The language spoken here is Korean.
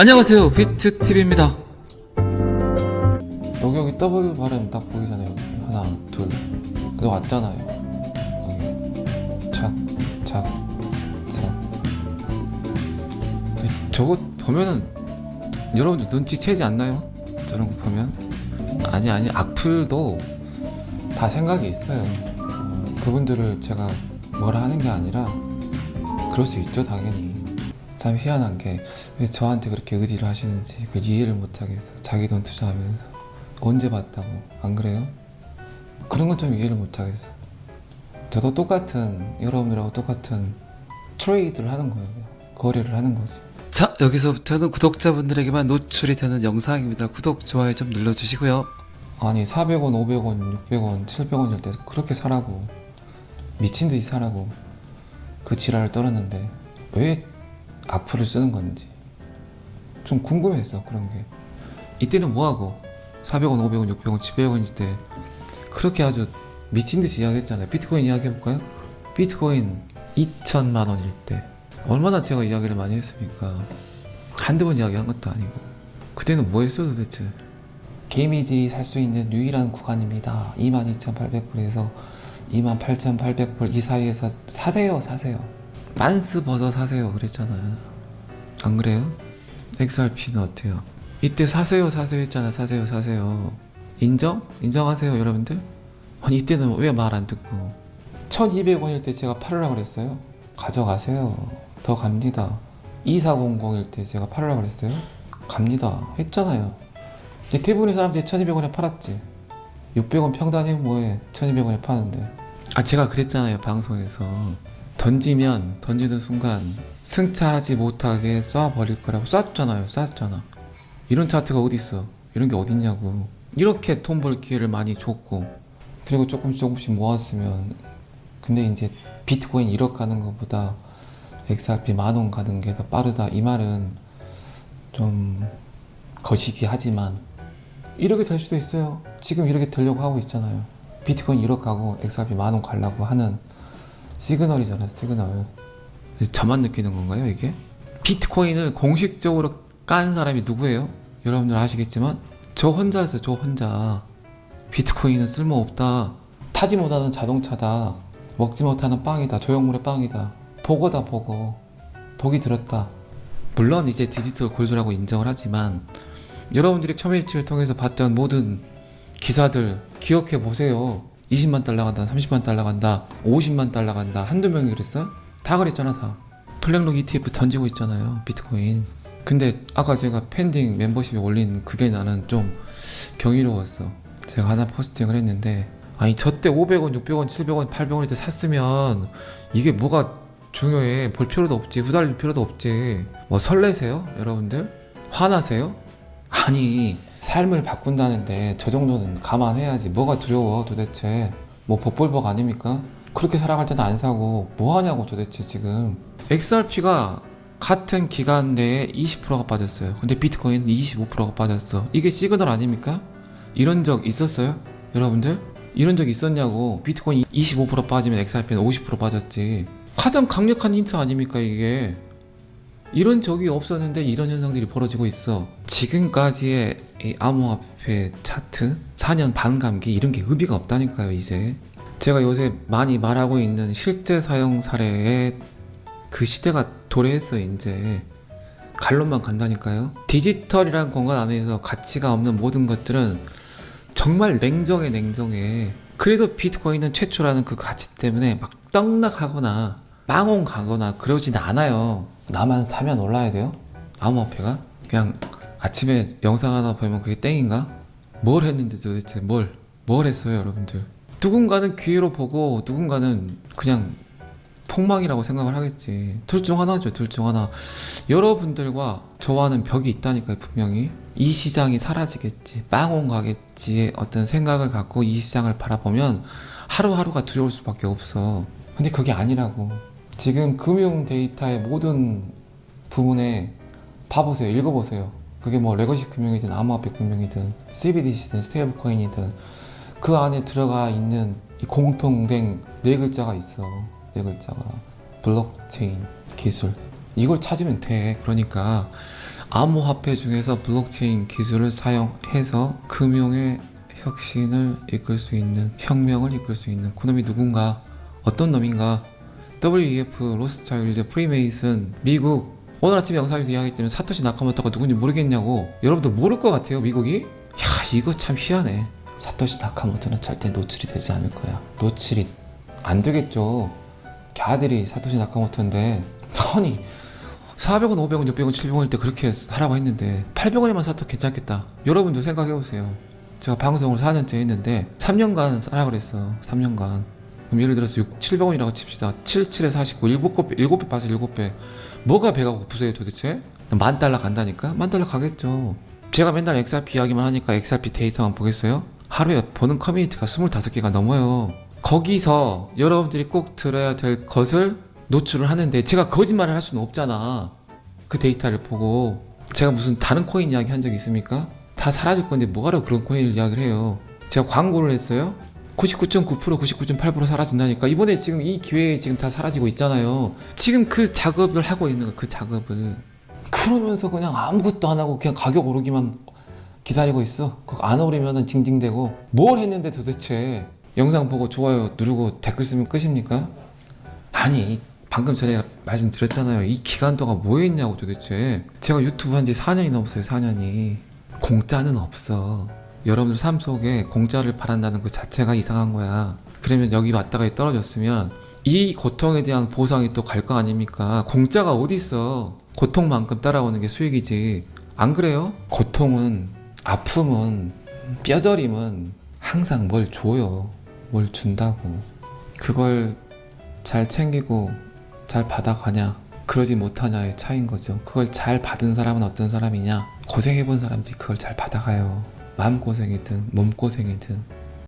안녕하세요. 비트TV입니다. 여기 여기 W 발음 딱 보이잖아요 하나 둘. 여기 왔잖아요. 여기 착착착 저거 보면은 여러분들 눈치채지 않나요? 저런 거 보면? 아니 아니 악플도 다 생각이 있어요. 어, 그분들을 제가 뭐라 하는 게 아니라 그럴 수 있죠 당연히 참 희한한 게 왜 저한테 그렇게 의지를 하시는지 그 이해를 못 하겠어 자기 돈 투자하면서 언제 봤다고. 안 그래요? 그런 건 좀 이해를 못 하겠어 저도 똑같은 여러분들하고 똑같은 트레이드를 하는 거예요. 거래를 하는 거지. 자 여기서부터는 구독자분들에게만 노출이 되는 영상입니다. 구독 좋아요 좀 눌러주시고요. 아니 400원 500원 600원 700원일 때 그렇게 사라고 미친 듯이 사라고 그 지랄을 떨었는데 왜 악플을 쓰는 건지. 좀 궁금했어 그런 게. 이때는 뭐하고? 400원 500원 600원 700원일 때 그렇게 아주 미친 듯이 이야기했잖아요. 비트코인 이야기해볼까요? 비트코인 2천만 원일 때. 얼마나 제가 이야기를 많이 했습니까? 한두 번 이야기한 것도 아니고. 그때는 뭐 했어 도대체? 개미들이 살 수 있는 유일한 구간입니다. 22,800불에서 28,800불 이 사이에서 사세요 사세요. 만스 버섯 사세요 그랬잖아요 안 그래요? XRP는 어때요? 이때 사세요 사세요 했잖아 사세요 사세요. 인정? 인정하세요 여러분들? 아니 이때는 왜 말 안 듣고? 1200원일 때 제가 팔으라고 그랬어요? 가져가세요. 더 갑니다. 2400일 때 제가 팔으라고 그랬어요? 갑니다. 했잖아요. 이제 대부분의 사람들이 1200원에 팔았지. 600원 평단이면 뭐해? 1200원에 파는데. 아 제가 그랬잖아요 방송에서 던지면 던지는 순간 승차하지 못하게 쏴버릴 거라고 쐈잖아요 쐈잖아. 이런 차트가 어디 있어? 이런 게 어딨냐고. 이렇게 돈 벌 기회를 많이 줬고 그리고 조금씩 조금씩 모았으면 근데 이제 비트코인 1억 가는 것보다 XRP 만원 가는 게 더 빠르다. 이 말은 좀 거시기 하지만 1억이 될 수도 있어요. 지금 1억이 되려고 하고 있잖아요. 비트코인 1억 가고 XRP 만원 가려고 하는 시그널이잖아요 시그널. 저만 느끼는 건가요 이게? 비트코인을 공식적으로 깐 사람이 누구예요? 여러분들 아시겠지만 저 혼자였어요 저 혼자. 비트코인은 쓸모없다. 타지 못하는 자동차다. 먹지 못하는 빵이다. 조형물의 빵이다. 보거다 보거. 독이 들었다. 물론 이제 디지털 골드라고 인정을 하지만 여러분들이 커뮤니티를 통해서 봤던 모든 기사들 기억해 보세요 20만 달러 간다 30만 달러 간다 50만 달러 간다. 한두 명이 그랬어? 다 그랬잖아 다. 플랭록 ETF 던지고 있잖아요 비트코인. 근데 아까 제가 팬딩 멤버십에 올린 그게 나는 좀 경이로웠어. 제가 하나 포스팅을 했는데 아니 저때 500원 600원 700원 800원일 때 샀으면 이게 뭐가 중요해? 볼 필요도 없지 후달릴 필요도 없지. 뭐 설레세요 여러분들? 화나세요? 아니 삶을 바꾼다는데 저 정도는 감안해야지. 뭐가 두려워 도대체? 뭐 복불복 아닙니까? 그렇게 살아갈 때는 안 사고 뭐 하냐고 도대체 지금. XRP가 같은 기간 내에 20%가 빠졌어요. 근데 비트코인은 25%가 빠졌어. 이게 시그널 아닙니까? 이런 적 있었어요? 여러분들? 이런 적 있었냐고. 비트코인 25% 빠지면 XRP는 50% 빠졌지. 가장 강력한 힌트 아닙니까 이게 이런 적이 없었는데 이런 현상들이 벌어지고 있어. 지금까지의 이 암호화폐 차트 4년 반 감기 이런 게 의미가 없다니까요 이제. 제가 요새 많이 말하고 있는 실제 사용 사례의 그 시대가 도래했어 이제. 갈론만 간다니까요. 디지털이란 공간 안에서 가치가 없는 모든 것들은 정말 냉정해 냉정해. 그래도 비트코인은 최초라는 그 가치 때문에 막 떡락하거나 빵원 가거나 그러진 않아요 나만 사면 올라야 돼요? 암호화폐가? 그냥 아침에 영상 하나 보면 그게 땡인가? 뭘 했는데 도대체 뭘? 뭘 했어요 여러분들 누군가는 기회로 보고 누군가는 그냥 폭망이라고 생각을 하겠지 둘 중 하나죠 둘 중 하나 여러분들과 저와는 벽이 있다니까요 분명히 이 시장이 사라지겠지 빵원 가겠지의 어떤 생각을 갖고 이 시장을 바라보면 하루하루가 두려울 수밖에 없어 근데 그게 아니라고 지금 금융 데이터의 모든 부분에 봐보세요. 읽어보세요. 그게 뭐 레거시 금융이든 암호화폐 금융이든 CBDC든 스테이블 코인이든 그 안에 들어가 있는 이 공통된 네 글자가 있어. 네 글자가. 블록체인 기술. 이걸 찾으면 돼. 그러니까 암호화폐 중에서 블록체인 기술을 사용해서 금융의 혁신을 이끌 수 있는 혁명을 이끌 수 있는 그놈이 누군가? 어떤 놈인가 WEF 로스차일드 프리메이슨 미국 오늘 아침 영상에서 이야기했지만 사토시 나카모토가 누군지 모르겠냐고 여러분들 모를 것 같아요 미국이 야 이거 참 희한해 사토시 나카모토는 절대 노출이 되지 않을 거야 노출이 안 되겠죠 걔아들이 사토시 나카모토인데 아니 400원, 500원, 600원, 700원일 때 그렇게 하라고 했는데 800원에만 사도 괜찮겠다. 여러분도 생각해 보세요. 제가 방송을 4년째 했는데 3년간 사라 그랬어. 3년간. 그럼 예를 들어서 6, 700원이라고 칩시다. 7, 7에 49, 7배, 7배 빠져 7배. 뭐가 배가 고프세요 도대체? 만 달러 간다니까? 만 달러 가겠죠. 제가 맨날 XRP 이야기만 하니까 XRP 데이터만 보겠어요? 하루에 보는 커뮤니티가 25개가 넘어요. 거기서 여러분들이 꼭 들어야 될 것을 노출을 하는데 제가 거짓말을 할 수는 없잖아. 그 데이터를 보고 제가 무슨 다른 코인 이야기 한 적 있습니까? 다 사라질 건데 뭐하러 그런 코인을 이야기를 해요. 제가 광고를 했어요. 99.9% 99.8% 사라진다니까 이번에 지금 이 기회에 지금 다 사라지고 있잖아요. 지금 그 작업을 하고 있는 거 그 작업을 그러면서 그냥 아무것도 안 하고 그냥 가격 오르기만 기다리고 있어. 그거 안 오르면은 징징대고 뭘 했는데 도대체 영상 보고 좋아요 누르고 댓글 쓰면 끝입니까? 아니 방금 전에 말씀드렸잖아요. 이 기간 동안 뭐 했냐고 도대체. 제가 유튜브 한 지 4년이 넘었어요. 4년이. 공짜는 없어. 여러분들 삶 속에 공짜를 바란다는 그 자체가 이상한 거야. 그러면 여기 왔다가 떨어졌으면 이 고통에 대한 보상이 또 갈 거 아닙니까? 공짜가 어디 있어? 고통만큼 따라오는 게 수익이지. 안 그래요? 고통은 아픔은 뼈저림은 항상 뭘 줘요. 뭘 준다고. 그걸 잘 챙기고 잘 받아가냐 그러지 못하냐의 차이인 거죠 그걸 잘 받은 사람은 어떤 사람이냐 고생해본 사람들이 그걸 잘 받아가요 마음고생이든 몸고생이든